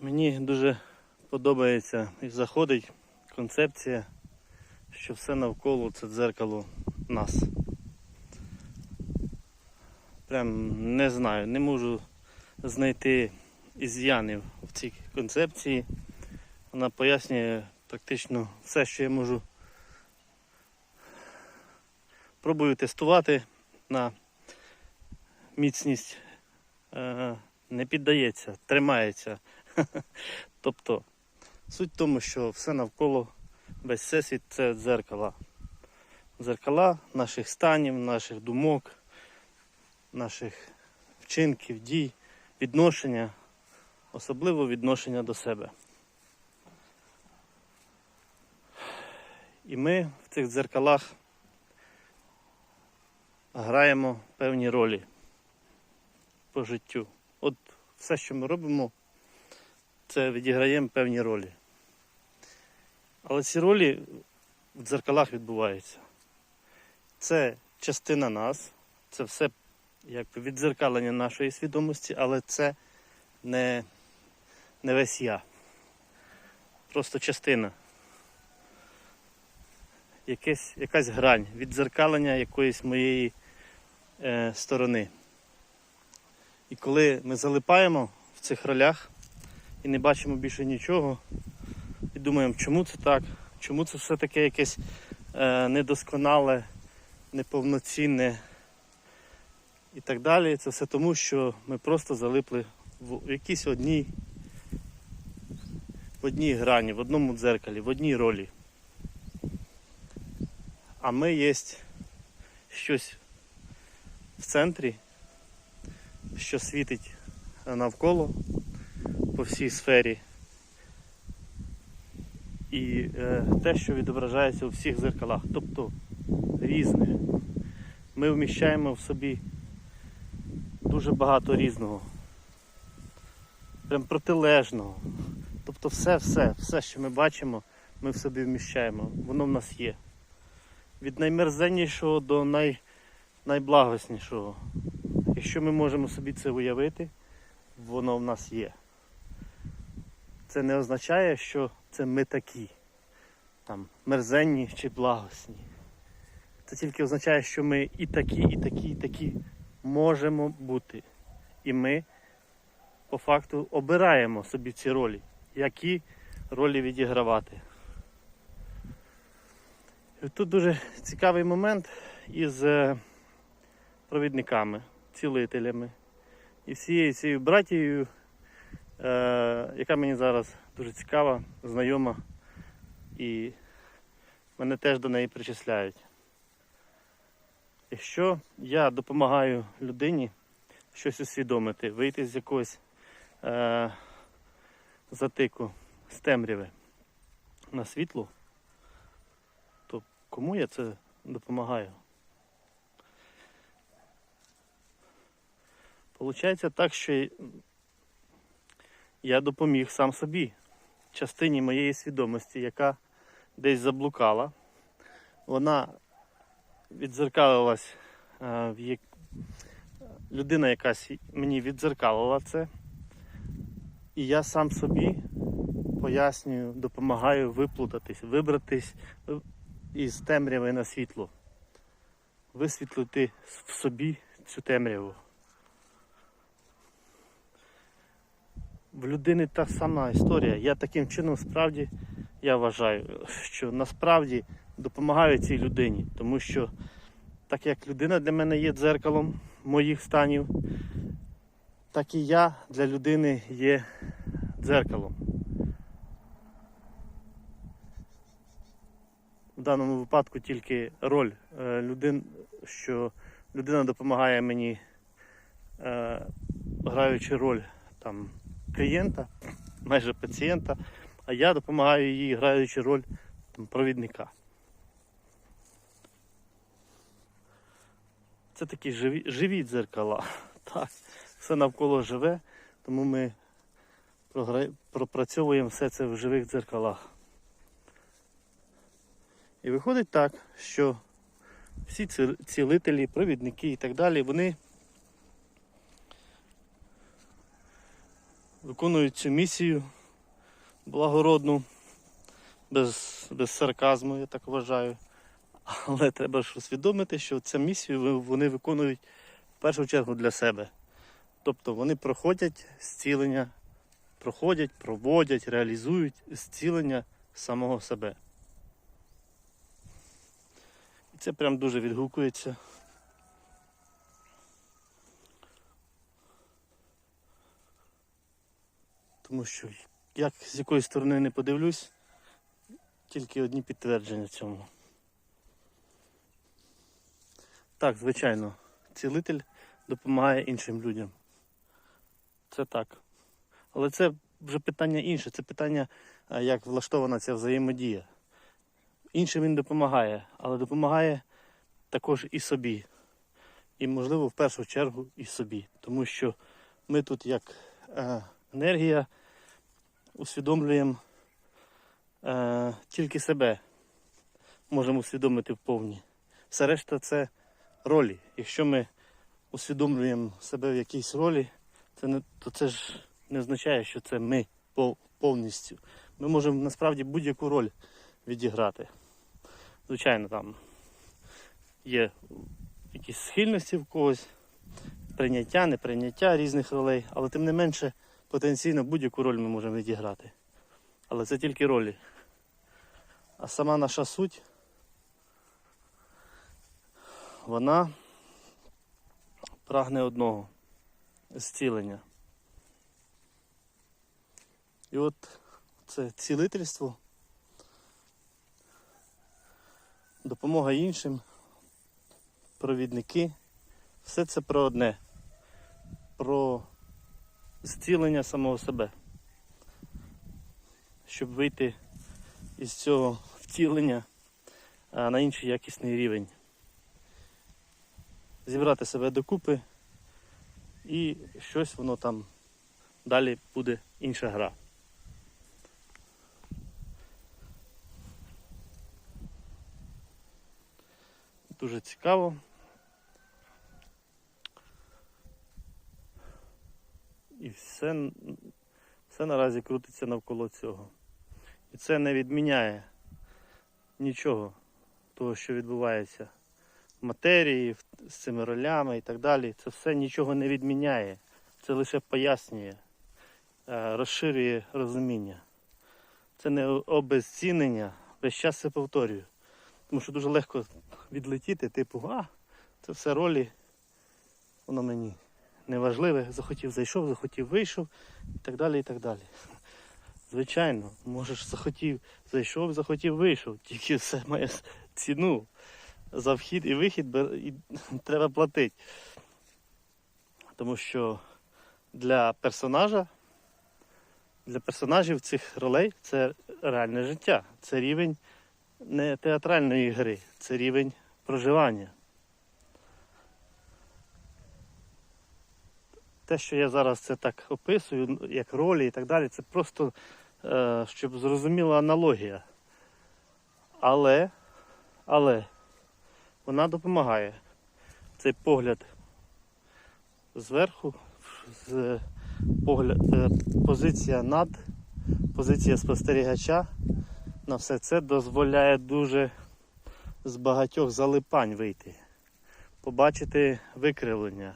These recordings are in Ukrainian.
Мені дуже подобається і заходить концепція, що все навколо це дзеркало нас. Прям не знаю, не можу знайти із'янів в цій концепції. Вона пояснює практично все, що я можу. Пробую тестувати на міцність. Е, Не піддається, тримається. Тобто суть в тому, що все навколо весь всесвіт це дзеркала. Дзеркала наших станів, наших думок, наших вчинків, дій, відношення, особливо відношення до себе. І ми в цих дзеркалах граємо певні ролі по життю. От все, що ми робимо, це відіграємо певні ролі. Але ці ролі в дзеркалах відбуваються. Це частина нас, це все якби віддзеркалення нашої свідомості, але це не, не весь я. Просто частина. Якесь, якась грань, віддзеркалення якоїсь моєї е, сторони. І коли ми залипаємо в цих ролях і не бачимо більше нічого, і думаємо, чому це так, чому це все таке якесь е, недосконале, неповноцінне і так далі, це все тому, що ми просто залипли в якійсь одній, в одній грані, в одному дзеркалі, в одній ролі. А ми є щось в центрі, що світить навколо по всій сфері. І е, те, що відображається у всіх зеркалах, тобто різне. Ми вміщаємо в собі дуже багато різного, прям протилежного. Тобто все-все, все, що ми бачимо, ми в собі вміщаємо, воно в нас є. Від наймерзеннішого до най, найблагоснішого. Якщо ми можемо собі це уявити, воно в нас є. Це не означає, що це ми такі, там, мерзенні чи благосні. Це тільки означає, що ми і такі, і такі, і такі можемо бути. І ми по факту обираємо собі ці ролі, які ролі відігравати. І тут дуже цікавий момент із е, провідниками, цілителями і всією цією братією, яка мені зараз дуже цікава, знайома, і мене теж до неї причисляють. Якщо я допомагаю людині щось усвідомити, вийти з якогось е, затику, з темряви на світло, то кому я це допомагаю? Получається так, що я допоміг сам собі, частині моєї свідомості, яка десь заблукала. Вона відзеркалилась е, в як... людина якась мені відзеркалила це. І я сам собі пояснюю, допомагаю виплутатись, вибратись із темряви на світло, висвітлити в собі цю темряву. В людини та сама історія. Я таким чином справді я вважаю, що насправді допомагаю цій людині, тому що так як людина для мене є дзеркалом моїх станів, так і я для людини є дзеркалом. В даному випадку тільки роль е, людин, що людина допомагає мені, е, граючи роль там, клієнта, майже пацієнта, а я допомагаю їй, граючи роль провідника. Це такі живі, живі дзеркала. Так, все навколо живе, тому ми пропрацьовуємо все це в живих дзеркалах. І виходить так, що всі цілителі, провідники і так далі, вони виконують цю місію благородну, без, без сарказму, я так вважаю. Але треба ж усвідомити, що цю місію вони виконують в першу чергу для себе. Тобто вони проходять зцілення, проходять, проводять, реалізують зцілення самого себе. І це прям дуже відгукується. Тому що як з якої сторони не подивлюсь, тільки одні підтвердження цьому. Так, звичайно, цілитель допомагає іншим людям. Це так. Але це вже питання інше. Це питання, як влаштована ця взаємодія. Іншим він допомагає, але допомагає також і собі. І, можливо, в першу чергу і собі. Тому що ми тут як е, енергія усвідомлюємо е, тільки себе. Можемо усвідомити вповні. Все решта це ролі. Якщо ми усвідомлюємо себе в якійсь ролі, це не, то це ж не означає, що це ми повністю. Ми можемо насправді будь-яку роль відіграти. Звичайно, там є якісь схильності в когось, прийняття, неприйняття різних ролей, але тим не менше потенційно будь-яку роль ми можемо відіграти. Але це тільки ролі. А сама наша суть, вона прагне одного зцілення. І от це цілительство, допомога іншим, провідники. Все це про одне. Про зцілення самого себе. Щоб вийти із цього втілення на інший якісний рівень. Зібрати себе докупи і щось воно там далі буде інша гра. Дуже цікаво. І все, все наразі крутиться навколо цього. І це не відміняє нічого того, що відбувається в матерії, з цими ролями і так далі. Це все нічого не відміняє. Це лише пояснює, е, розширює розуміння. Це не обезцінення, весь час це повторюю. Тому що дуже легко відлетіти, типу, а, це все ролі, воно мені неважливе, захотів зайшов, захотів вийшов і так далі. і так далі. Звичайно, можеш захотів, зайшов, захотів, вийшов. Тільки все має ціну. За вхід і вихід і треба платити. Тому що для персонажа, для персонажів цих ролей це реальне життя. Це рівень не театральної гри, це рівень проживання. Те, що я зараз це так описую, ну, як ролі і так далі, це просто е, щоб зрозуміла аналогія. Але, але вона допомагає. Цей погляд зверху, з погляд, е, позиція над, позиція спостерігача на все це дозволяє дуже з багатьох залипань вийти, побачити викривлення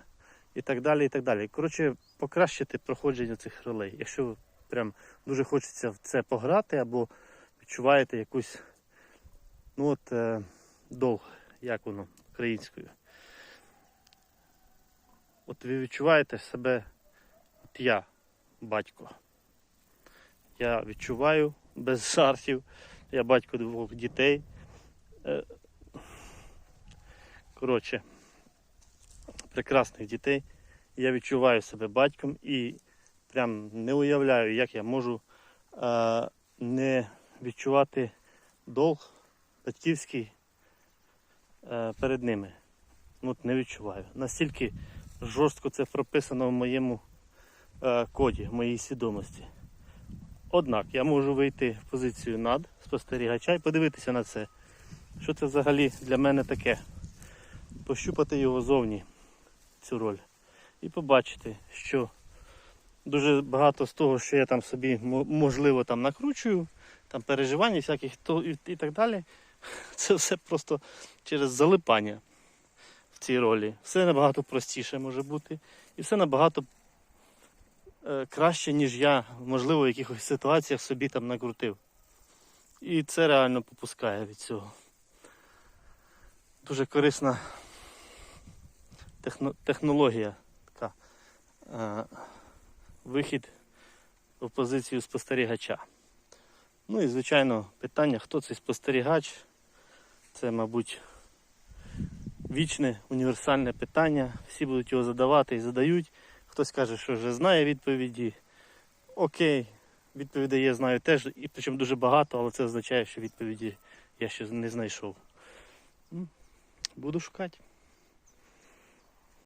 і так далі. і так далі. Коротше, покращити проходження цих ролей. Якщо прям дуже хочеться в це пограти або відчуваєте якусь ну от, е, долг, як воно українською. От ви відчуваєте себе, от я, батько. Я відчуваю без жартів. Я батько двох дітей. Е, Коротше, прекрасних дітей. Я відчуваю себе батьком і прям не уявляю, як я можу е, не відчувати долг батьківський е, перед ними. От не відчуваю. Настільки жорстко це прописано в моєму е, коді, в моїй свідомості. Однак я можу вийти в позицію над спостерігача і подивитися на це. Що це взагалі для мене таке? Пощупати його зовні, цю роль. І побачити, що Дуже багато з того, що я там собі можливо там накручую, там переживань всяких то, і, так далі. Це все просто через залипання в цій ролі. Все набагато простіше може бути. І все набагато е, краще, ніж я, можливо, в якихось ситуаціях собі там накрутив. І це реально попускає від цього. Дуже корисна технологія така. Е, вихід в позицію спостерігача. Ну і, звичайно, питання, хто цей спостерігач. Це, мабуть, вічне універсальне питання. Всі будуть його задавати і задають. Хтось каже, що вже знає відповіді. Окей, відповідей я знаю теж, і причому дуже багато, але це означає, що відповіді я ще не знайшов. Буду шукати.